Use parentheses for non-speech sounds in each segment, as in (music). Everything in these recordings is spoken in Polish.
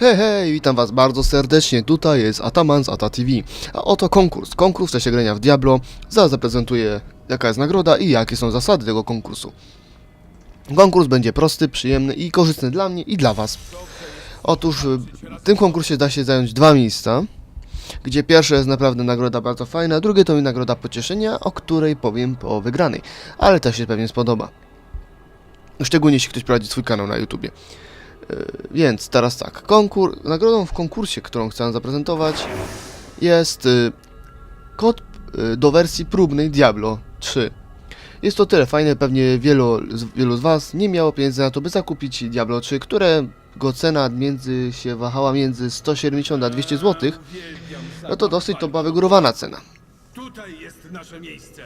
Hej, hej, witam was bardzo serdecznie, tutaj jest Ataman z Ata TV. A oto konkurs, konkurs w czasie grania w Diablo. Zaraz zaprezentuję jaka jest nagroda i jakie są zasady tego konkursu. Konkurs będzie prosty, przyjemny i korzystny dla mnie i dla was. Otóż y, w tym konkursie da się zająć dwa miejsca, gdzie pierwsze jest naprawdę nagroda bardzo fajna, drugie to mi nagroda pocieszenia, o której powiem po wygranej, ale też się pewnie spodoba. Szczególnie jeśli ktoś prowadzi swój kanał na YouTubie. Yy, Więc teraz tak, konkur nagrodą w konkursie, którą chcę zaprezentować jest y, kod y, do wersji próbnej Diablo 3. Jest to tyle fajne, pewnie wielu, z- wielu z Was nie miało pieniędzy na to, by zakupić Diablo 3, którego cena między się wahała między 170 a 200 zł. No to dosyć to była wygórowana cena. Tutaj jest nasze miejsce.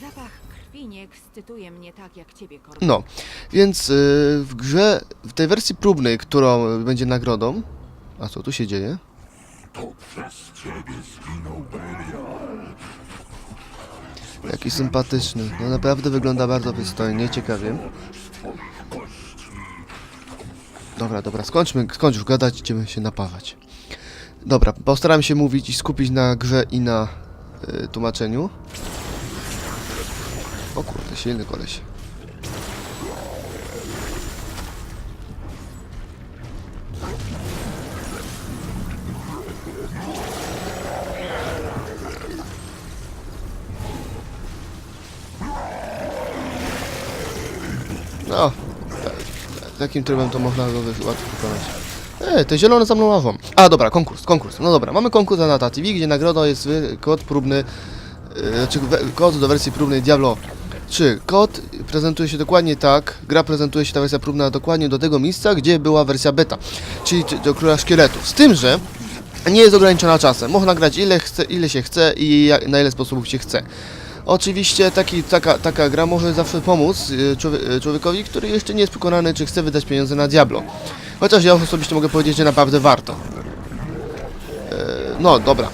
Zapach krwi nie ekscytuje mnie tak jak ciebie. No, więc y, w grze, w tej wersji próbnej, którą będzie nagrodą, a co tu się dzieje? Jaki sympatyczny. No naprawdę wygląda bardzo przystojnie, ciekawie. Dobra, dobra, skończmy, skończ już gadać, idziemy się napawać. Dobra, postaram się mówić i skupić na grze i na y, tłumaczeniu. O kurde, silny koleś. No, ta- takim trybem to można go łatwo wykonać. E, te zielone za mną ławą. A dobra, konkurs, konkurs. No dobra, mamy konkurs na TV, gdzie nagrodą jest kod próbny, e, znaczy kod do wersji próbnej Diablo 3. Kod prezentuje się dokładnie tak, gra prezentuje się ta wersja próbna dokładnie do tego miejsca, gdzie była wersja beta, czyli do Króla Szkieletów. Z tym, że nie jest ograniczona czasem. Można grać ile, chce, ile się chce i jak, na ile sposobów się chce. Oczywiście taki, taka, taka gra może zawsze pomóc y, y, człowiekowi, który jeszcze nie jest przekonany, czy chce wydać pieniądze na Diablo. Chociaż ja osobiście mogę powiedzieć, że naprawdę warto. E, No, dobra.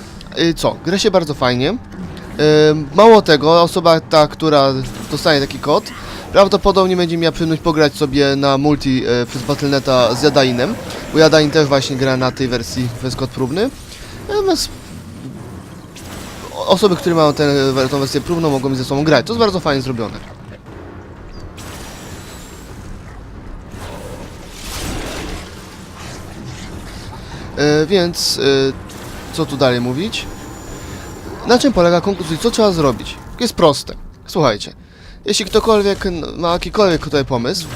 Co? Gra się bardzo fajnie. Mało tego, osoba ta, która dostanie taki kod, prawdopodobnie będzie miała przyjemność pograć sobie na multi e, przez Battle.neta z Jadainem, bo Jadain też właśnie gra na tej wersji, to kod próbny. Natomiast osoby, które mają tę wersję próbną, mogą ze sobą grać. To jest bardzo fajnie zrobione. E, więc, e, co tu dalej mówić? Na czym polega konkurs i co trzeba zrobić? Jest proste. Słuchajcie, jeśli ktokolwiek ma jakikolwiek tutaj pomysł,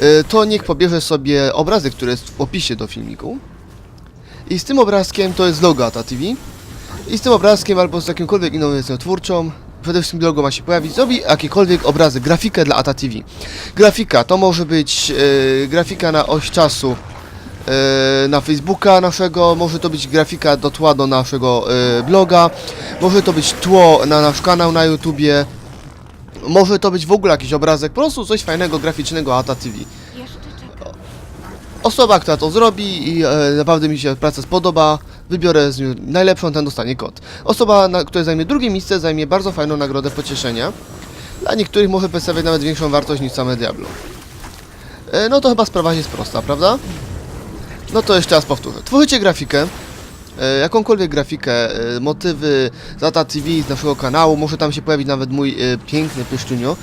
e, to niech pobierze sobie obrazek, który jest w opisie do filmiku. I z tym obrazkiem to jest logo ATA TV. I z tym obrazkiem albo z jakimkolwiek inną wersją twórczą, przede wszystkim logo ma się pojawić, zrobi jakikolwiek obrazek, grafikę dla ATA TV. Grafika to może być e, grafika na oś czasu na Facebooka naszego, może to być grafika do tła do naszego e, bloga, może to być tło na nasz kanał na YouTubie, może to być w ogóle jakiś obrazek, po prostu coś fajnego, graficznego ATA TV. Osoba, która to zrobi i e, naprawdę mi się praca spodoba, wybiorę z nią najlepszą, ten dostanie kod. Osoba, na, która zajmie drugie miejsce, zajmie bardzo fajną nagrodę pocieszenia. Dla niektórych może przedstawiać nawet większą wartość niż same Diablo. E, no to chyba sprawa jest prosta, prawda? No to jeszcze raz powtórzę. Tworzycie grafikę, e, jakąkolwiek grafikę, e, motywy z Ata TV, z naszego kanału, może tam się pojawić nawet mój e, piękny pyszczunio.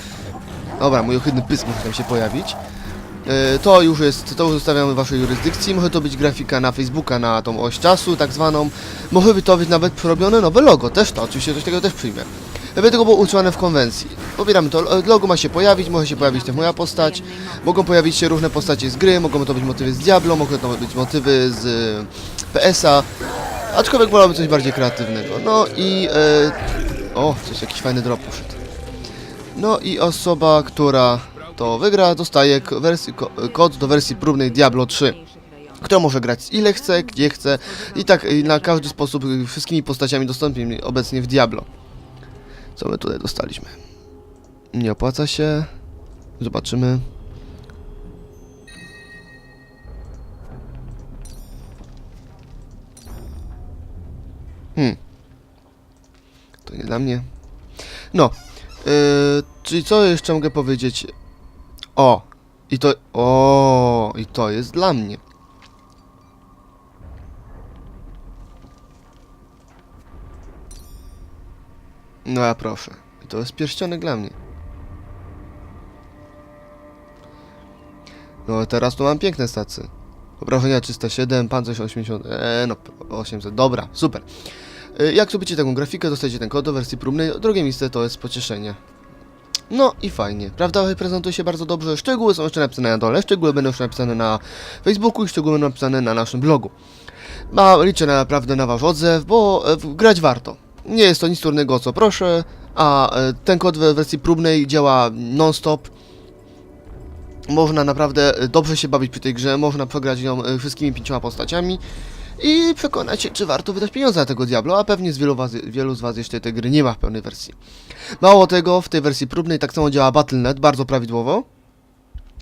Dobra, mój ohydny pysk może tam się pojawić. To już jest, to już zostawiamy waszej jurysdykcji. Może to być grafika na Facebooka, na tą oś czasu, tak zwaną. Może to być nawet przerobione nowe logo, też to, oczywiście coś tego też przyjmę. Żeby tego było utrzymane w konwencji. Pobieramy to, logo ma się pojawić, może się pojawić też moja postać. Mogą pojawić się różne postacie z gry, mogą to być motywy z Diablo, mogą to być motywy z e, PS-a. Aczkolwiek wolałbym coś bardziej kreatywnego. No i... E, o, coś, jakiś fajny drop poszedł. No i osoba, która to wygra, dostaje wersji, ko- kod do wersji próbnej Diablo 3, którą może grać ile chce, gdzie chce i tak na każdy sposób wszystkimi postaciami dostępnymi obecnie w Diablo. Co my tutaj dostaliśmy? Nie opłaca się. Zobaczymy. Hmm. To nie dla mnie. No. Yy, czyli co jeszcze mogę powiedzieć? O, i to. O, i to jest dla mnie. No a proszę. To jest pierścionek dla mnie. No teraz tu mam piękne stacje. Obrażenia 307, pancerz 80, eee, no 800, dobra, super. E, Jak zrobicie taką grafikę, dostajecie ten kod do wersji próbnej, drugie miejsce to jest pocieszenie. No i fajnie, prawda? Prezentuje się bardzo dobrze. Szczegóły są jeszcze napisane na dole, szczegóły będą jeszcze napisane na Facebooku i szczegóły będą napisane na naszym blogu. Ma, liczę naprawdę na wasz odzew, bo e, grać warto. Nie jest to nic trudnego, co proszę, a e, ten kod w wersji próbnej działa non-stop. Można naprawdę e, dobrze się bawić przy tej grze, można przegrać ją e, wszystkimi pięcioma postaciami i przekonać się, czy warto wydać pieniądze na tego Diablo, a pewnie z wielu, was, wielu z Was jeszcze tej gry nie ma w pełnej wersji. Mało tego, w tej wersji próbnej tak samo działa Battle.net, bardzo prawidłowo.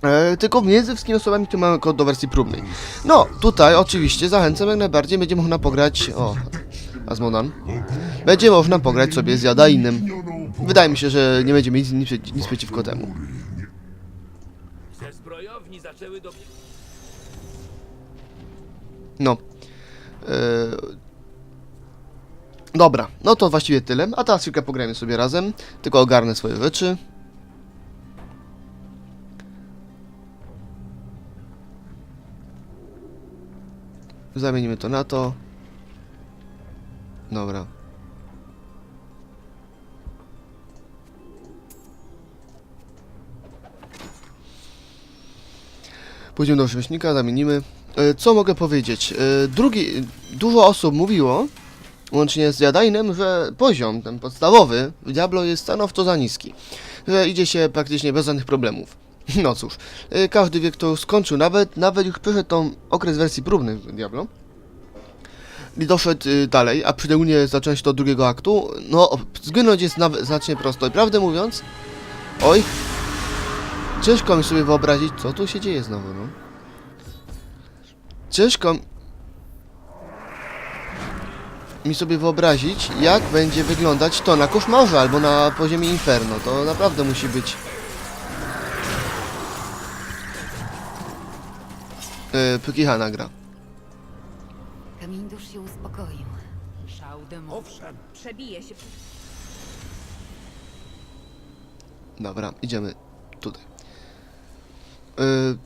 E, tylko między wszystkimi osobami, które mamy kod do wersji próbnej. No, tutaj oczywiście zachęcam jak najbardziej, będzie można pograć... O, Asmodan. Będzie można pograć sobie z Jadainem. Wydaje mi się, że nie będziemy nic, nic, nic przeciwko temu. No. E, Dobra, no to właściwie tyle. A teraz chwilkę pograjmy sobie razem. Tylko ogarnę swoje rzeczy. Zamienimy to na to. Dobra. Pójdziemy do rzemieślnika, zamienimy. E, Co mogę powiedzieć? E, Drugi, dużo osób mówiło, łącznie z Jadajnem, że poziom ten podstawowy w Diablo jest stanowczo za niski. Że idzie się praktycznie bez żadnych problemów. (laughs) No cóż, e, każdy wie kto skończył, nawet, nawet już przeszedł tą okres wersji próbnej w Diablo. I doszedł y, dalej, a szczególnie zacząć od drugiego aktu, no zginąć jest nawet znacznie prosto. I prawdę mówiąc, oj, ciężko mi sobie wyobrazić, co tu się dzieje znowu, no. Ciężko mi sobie wyobrazić, jak będzie wyglądać to na koszmarze albo na poziomie Inferno. To naprawdę musi być... Yy, Pykichana gra. Kamień dusz się uspokoił. Szał demonów. Przebije się przez... Dobra, idziemy tutaj. Yy,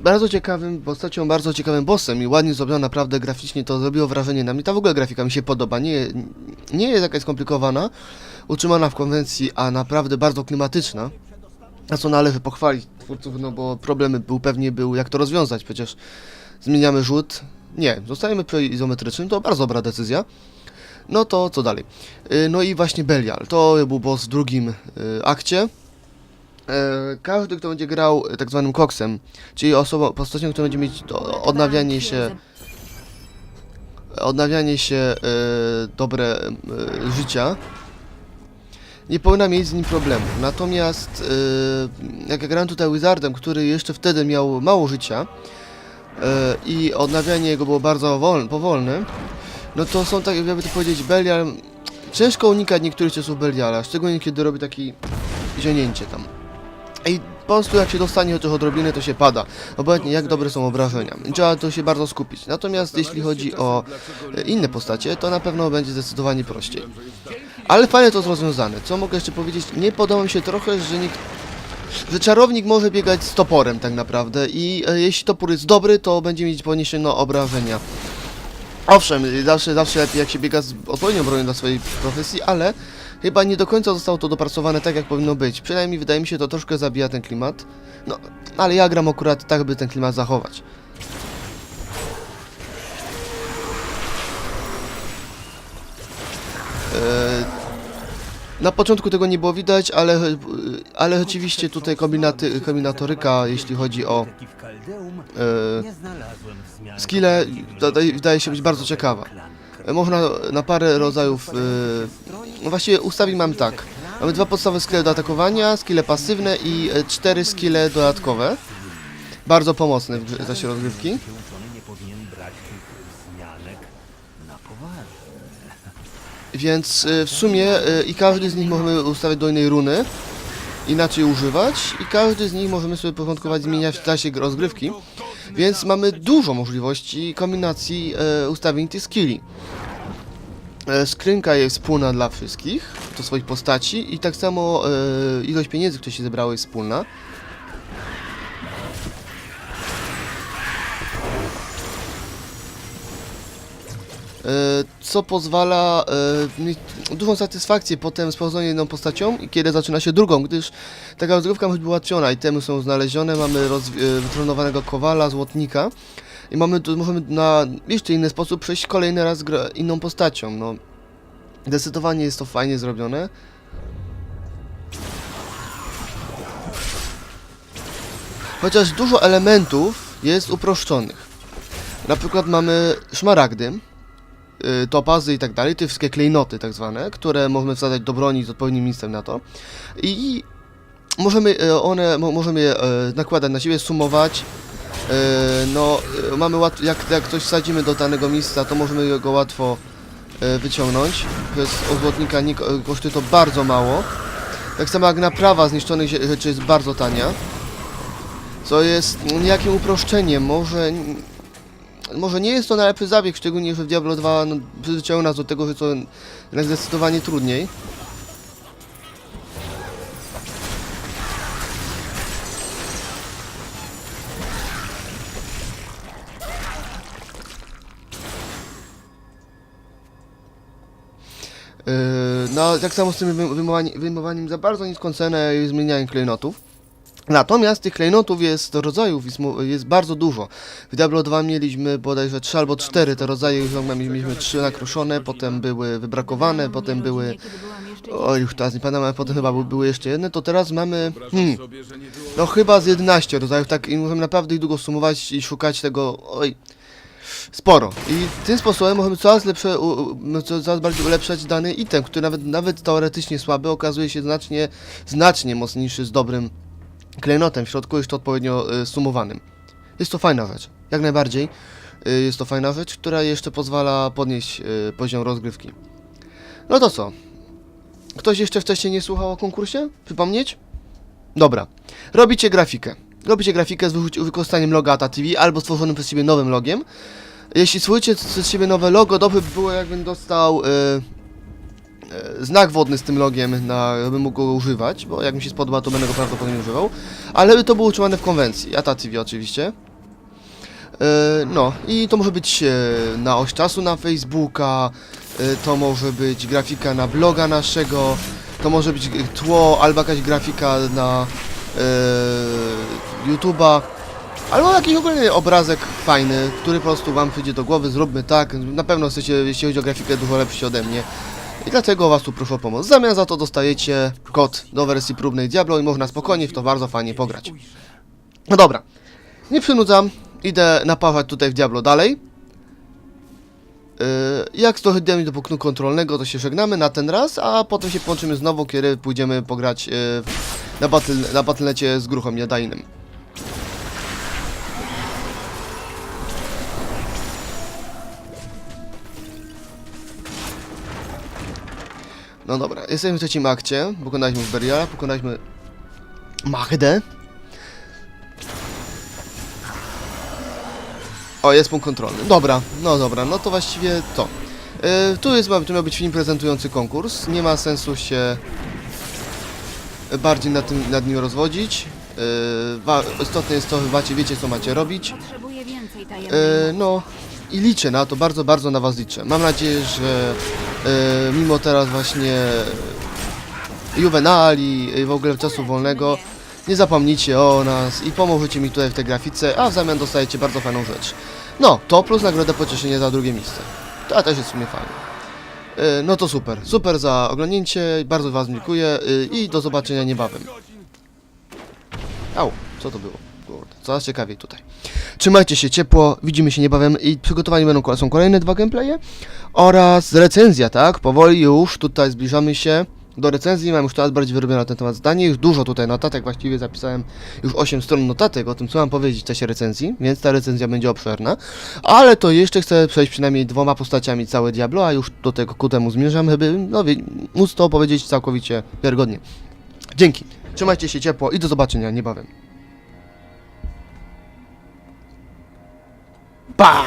bardzo ciekawym postacią, bardzo ciekawym bossem i ładnie zrobiona, naprawdę graficznie to zrobiło wrażenie na mnie. Ta w ogóle grafika mi się podoba, nie, nie jest jakaś skomplikowana, utrzymana w konwencji, a naprawdę bardzo klimatyczna. A co należy pochwalić twórców, no bo problemy był pewnie był jak to rozwiązać, przecież zmieniamy rzut. Nie, zostajemy przy izometrycznym, to bardzo dobra decyzja. No to co dalej? Y, No i właśnie Belial, to był boss w drugim y, akcie. E, Każdy, kto będzie grał y, tak zwanym koksem, czyli osobą, postacią, która będzie mieć odnawianie się, odnawianie się dobre życia, nie powinna mieć z nim problemu. Natomiast jak ja grałem tutaj Wizardem, który jeszcze wtedy miał mało życia i odnawianie jego było bardzo wolne, powolne, no to są tak, jakby to powiedzieć, Belial... Ciężko unikać niektórych ciosów Beliala, szczególnie kiedy robi taki zionięcie tam. I po prostu jak się dostanie chociaż odrobinę, to się pada. Obojętnie jak dobre są obrażenia. Trzeba to się bardzo skupić. Natomiast jeśli chodzi o e, inne postacie, to na pewno będzie zdecydowanie prościej. Ale fajnie to jest rozwiązane. Co mogę jeszcze powiedzieć? Nie podoba mi się trochę, że nikt... Że czarownik może biegać z toporem tak naprawdę i e, jeśli topór jest dobry, to będzie mieć poniesione obrażenia. Owszem, zawsze, zawsze lepiej jak się biega z odpowiednią bronią dla swojej profesji, ale chyba nie do końca zostało to dopracowane tak, jak powinno być. Przynajmniej wydaje mi się, to troszkę zabija ten klimat. No, ale ja gram akurat tak, by ten klimat zachować. Na początku tego nie było widać, ale, ale rzeczywiście tutaj kombinaty, kombinatoryka, jeśli chodzi o e, skille, wydaje, się być bardzo ciekawa. Można na parę rodzajów, e, no właściwie ustawień mam tak. Mamy dwa podstawowe skille do atakowania, skille pasywne i e, cztery skille dodatkowe. Bardzo pomocne w grze- rozgrywki. nie powinien brać tych zmianek na poważnie. Więc e, w sumie e, i każdy z nich możemy ustawiać do innej runy, inaczej używać i każdy z nich możemy sobie porządkować, zmieniać w czasie gr- rozgrywki. Więc mamy dużo możliwości kombinacji e, ustawień tych skilli. E, Skrzynka jest wspólna dla wszystkich, do swoich postaci i tak samo e, ilość pieniędzy, które się zebrało jest wspólna. Co pozwala e, mieć dużą satysfakcję potem z pochodzeniem jedną postacią i kiedy zaczyna się drugą, gdyż taka rozgrywka może być ułatwiona, itemy są znalezione, mamy e, wytronowanego kowala, złotnika i mamy możemy na jeszcze inny sposób przejść kolejny raz inną postacią, no. Zdecydowanie jest to fajnie zrobione. Chociaż dużo elementów jest uproszczonych. Na przykład mamy szmaragdy, topazy i tak dalej, te wszystkie klejnoty tak zwane, które możemy wsadzać do broni z odpowiednim miejscem na to. I możemy e, one, mo- możemy je e, nakładać na siebie, sumować. No, mamy łat, jak, jak coś wsadzimy do danego miejsca, to możemy go łatwo wyciągnąć. Bez ozłotnika nie, ko- kosztuje to bardzo mało. Tak samo jak naprawa zniszczonych rzeczy jest bardzo tania. Co jest niejakim uproszczeniem. Może, może nie jest to najlepszy zabieg, szczególnie, że Diablo 2 no, nas do tego, że to jednak zdecydowanie trudniej. Yy, no, tak samo z tym wy- wyjmowaniem, wyjmowaniem za bardzo niską cenę i zmienianiem klejnotów. Natomiast tych klejnotów jest, rodzajów jest, bardzo dużo. W Diablo 2 mieliśmy bodajże 3 albo 4 te rodzaje, już mieliśmy, mieliśmy 3 nakruszone, potem były wybrakowane, potem były... Oj, już teraz nie pamiętam, ale potem chyba by- były jeszcze jedne, to teraz mamy... Hmm, no chyba z 11 rodzajów, tak i możemy naprawdę ich długo sumować i szukać tego, oj, sporo. I tym sposobem możemy coraz lepsze, u, u, co- coraz bardziej ulepszać dany item, który nawet, nawet teoretycznie słaby okazuje się znacznie, znacznie mocniejszy z dobrym klejnotem w środku, jeszcze odpowiednio y, sumowanym. Jest to fajna rzecz, jak najbardziej. Y, jest to fajna rzecz, która jeszcze pozwala podnieść y, poziom rozgrywki. No to co? Ktoś jeszcze wcześniej nie słuchał o konkursie? Przypomnieć? Dobra. Robicie grafikę. Robicie grafikę z wykorzystaniem loga ATA TV albo stworzonym przez siebie nowym logiem. Jeśli stworzycie przez siebie nowe logo, dobrze by było jakbym dostał e, e, znak wodny z tym logiem, na, bym mógł go używać, bo jak mi się spodoba, to będę go prawdopodobnie używał. Ale by to było utrzymane w konwencji. ATA TV oczywiście. E, no i to może być e, na oś czasu na Facebooka, e, to może być grafika na bloga naszego, to może być e, tło albo jakaś grafika na e, YouTube'a, albo jakiś ogólny obrazek fajny, który po prostu wam przyjdzie do głowy, zróbmy tak, na pewno jesteście, jeśli chodzi o grafikę, dużo lepsi ode mnie. I dlatego was tu proszę o pomoc. W zamian za to dostajecie kod do wersji próbnej Diablo i można spokojnie w to bardzo fajnie pograć. No dobra, nie przynudzam, idę naparzać tutaj w Diablo dalej. Yy, jak trochę dojdziemy do punktu kontrolnego, to się żegnamy na ten raz, a potem się połączymy znowu, kiedy pójdziemy pograć yy, na, battle, na Battle.necie z Gruchą Jadajnym. No dobra, jesteśmy w trzecim akcie, pokonaliśmy Beriala, pokonaliśmy Magdę. O, jest punkt kontrolny. Dobra, no dobra, no to właściwie to. Yy, tu jest, tu miał być film prezentujący konkurs. Nie ma sensu się bardziej nad, tym, nad nim rozwodzić. Yy, istotne jest to, macie, wiecie co macie robić. Tajemnic. no i liczę na to, bardzo, bardzo na Was liczę. Mam nadzieję, że mimo teraz właśnie Juvenali i w ogóle czasu wolnego nie zapomnicie o nas i pomożecie mi tutaj w tej grafice, a w zamian dostajecie bardzo fajną rzecz. No, to plus nagrodę pocieszenie za drugie miejsce. To też jest w sumie fajne. E, no to super, super za oglądnięcie, bardzo Was dziękuję e, i do zobaczenia niebawem. Au, co to było? Coraz ciekawiej tutaj. Trzymajcie się ciepło, widzimy się niebawem i przygotowani będą są kolejne dwa gameplaye oraz recenzja, tak? Powoli już tutaj zbliżamy się do recenzji, mam już coraz bardziej wyrobione na ten temat zdanie, już dużo tutaj notatek, właściwie zapisałem już 8 stron notatek o tym, co mam powiedzieć w czasie recenzji, więc ta recenzja będzie obszerna, ale to jeszcze chcę przejść przynajmniej dwoma postaciami całe Diablo, a już do tego ku temu zmierzam, żeby no, móc to opowiedzieć całkowicie wiarygodnie. Dzięki, trzymajcie się ciepło i do zobaczenia niebawem. 吧。